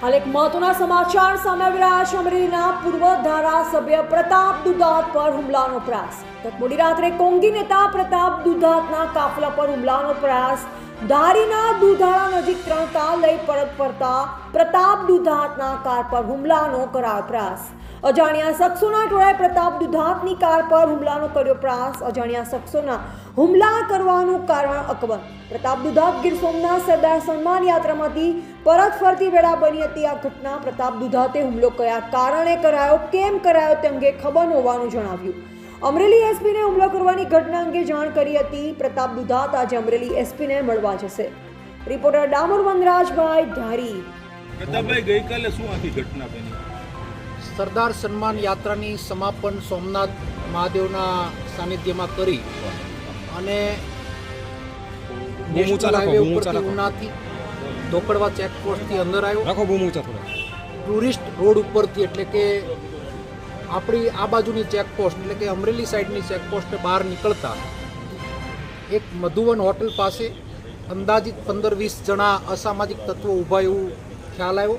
હાલ એક મહત્વના સમાચાર સામે આવી અમરેલીના પૂર્વ ધારાસભ્ય પ્રતાપ દુધાત પર હુમલાનો પ્રયાસ. મોડી રાત્રે કોંગી નેતા પ્રતાપ દુધાતના કાફલા પર હુમલાનો પ્રયાસ. ધારીના દુધાળા નજીક ત્રણ કાર લઈ પરત ફરતા પ્રતાપ દુધાતના કાર પર હુમલાનો કરાયો પ્રયાસ. અજાણ્યા શખ્સોના ટોળાએ પ્રતાપ દુધાતની કાર પર હુમલાનો કર્યો પ્રયાસ અજાણ્યા શખ્સોના હુમલા કરવાનું કારણ અકબર. પ્રતાપ દુધાત ગીર સોમનાથ સરદાર સન્માન યાત્રામાંથી પરત ફરતી વેળા બની હતી આ ઘટના. પ્રતાપ દુધાતે હુમલો કયા કારણે કરાયો, કેમ કરાયો તે અંગે ખબર હોવાનું જણાવ્યું. અમરેલી એસપીને હુમલો કરવાની ઘટના અંગે જાણ કરી હતી. પ્રતાપ દુધાત આજે અમરેલી એસપીને મળવા જશે. રિપોર્ટર ડામોર વનરાજભાઈ ધારી. પ્રતાપભાઈ, ગઈકાલે શું આખી ઘટના બની? સરદાર સન્માન યાત્રાની સમાપન સોમનાથ મહાદેવના સાનિધ્યમાં કરી. અને બૂમ નેશનલ હાઈવે ઉપરથી ઉનાથી ધોકડવા ચેકપોસ્ટથી અંદર આવ્યો. રાખો બહુ ઊંચા થોડા ટુરિસ્ટ રોડ ઉપરથી એટલે કે આપણી આ બાજુની ચેકપોસ્ટ એટલે કે અમરેલી સાઈડની ચેકપોસ્ટ બહાર નીકળતા એક મધુવન હોટલ પાસે અંદાજિત પંદર વીસ જણા અસામાજિક તત્વો ઊભા એવું ખ્યાલ આવ્યો.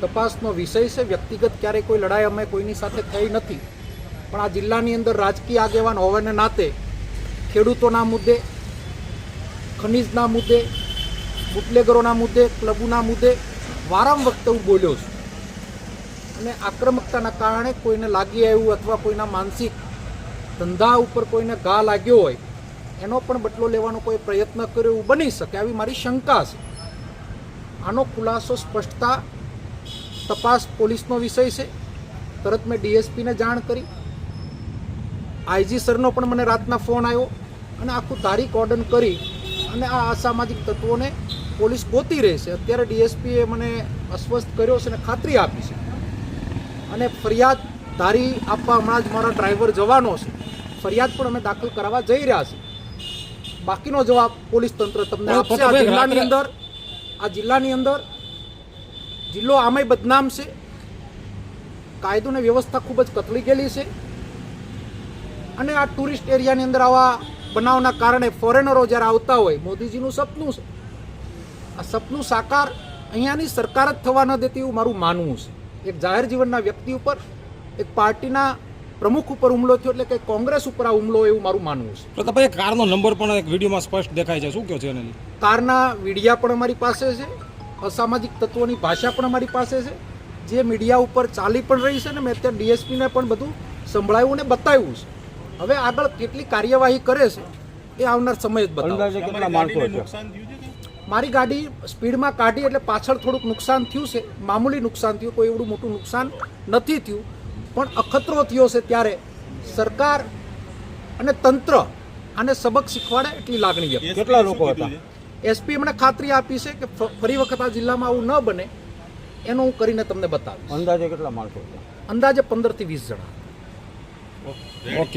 તપાસનો વિષય છે. વ્યક્તિગત ક્યારેય કોઈ લડાઈ અમે કોઈની સાથે થઈ નથી. પણ આ જિલ્લાની અંદર રાજકીય આગેવાન હોવાને નાતે ખેડૂતોના મુદ્દે, ખનીજના મુદ્દે, બુટલેગરોના મુદ્દે, ક્લબોના મુદ્દે વારંવાર વખતે હું બોલ્યો છું. અને આક્રમકતાના કારણે કોઈને લાગી આવ્યું અથવા કોઈના માનસિક ધંધા ઉપર કોઈને ઘા લાગ્યો હોય, એનો પણ બદલો લેવાનો કોઈ પ્રયત્ન કર્યો એવું બની શકે, આવી મારી શંકા છે. આનો ખુલાસો સ્પષ્ટતા તપાસ પોલીસનો વિષય છે. તરત મેં ડીએસપીને જાણ કરી. આઈજી સરનો પણ મને રાતના ફોન આવ્યો અને આખું તારીખ ઓર્ડન કરી અને આ અસામાજિક તત્વોને પોલીસ ગોતી રહે છે. અત્યારે ડીએસપીએ મને અસ્વસ્થ કર્યો છે અને ખાતરી આપી છે. અને ફરિયાદ ધારી આપવા હમણાં જ મારા ડ્રાઈવર જવાનો છે. ફરિયાદ પણ અમે દાખલ કરાવવા જઈ રહ્યા છીએ. બાકીનો જવાબ પોલીસ તંત્ર તમને આપશે. આ જિલ્લાની અંદર આ જિલ્લાની અંદર જિલ્લો આમય બદનામ છે. કાયદો ને વ્યવસ્થા ખૂબ જ કથળી ગયેલી છે. અને આ ટુરિસ્ટ એરિયાની અંદર આવા બનાવના કારણે ફોરેનરો જ્યારે આવતા હોય મોદીજીનું સપનું છે. આ સપનું સાકાર અહીંયાની સરકાર જ થવા ન દેતી એવું મારું માનવું છે. એક જાહેર જીવનના વ્યક્તિ ઉપર એક પાર્ટીના પ્રમુખ ઉપર હુમલો થયો એટલે કે કોંગ્રેસ ઉપર આ હુમલો એવું મારું માનવું છે. તો ભાઈ કારનો નંબર પણ એક વિડીયોમાં સ્પષ્ટ દેખાય છે. શું કહો છો એને કારના વિડીયા પણ અમારી પાસે છે. અસામાજિક તત્વોની ભાષા પણ અમારી પાસે છે. જે મીડિયા ઉપર ચાલી પણ રહી છે ને મેં અત્યારે ડીએસપીને પણ બધું સંભળાયું ને બતાવ્યું છે. હવે આગળ કેટલી કાર્યવાહી કરે છે એ આવનાર સમય જ બતાવશે મારી ગાડી સ્પીડમાં કાઢી એટલે પાછળ થોડુંક નુકસાન થયું છે. મામૂલી નુકસાન થયું કોઈ એવડું મોટું નુકસાન નથી થયું. પણ અખતરો થયો છે ત્યારે સરકાર અને તંત્ર આને સબક શીખવાડે એટલી લાગણી વ્યક્ત કેટલા લોકો હતા? એસપી એમણે ખાતરી આપી છે કે ફરી વખત આ જિલ્લામાં આવું ન બને એનો હું કરીને તમને બતાવીશ. અંદાજે કેટલા માણસો છે? અંદાજે પંદરથી વીસ જણા. ઓકે.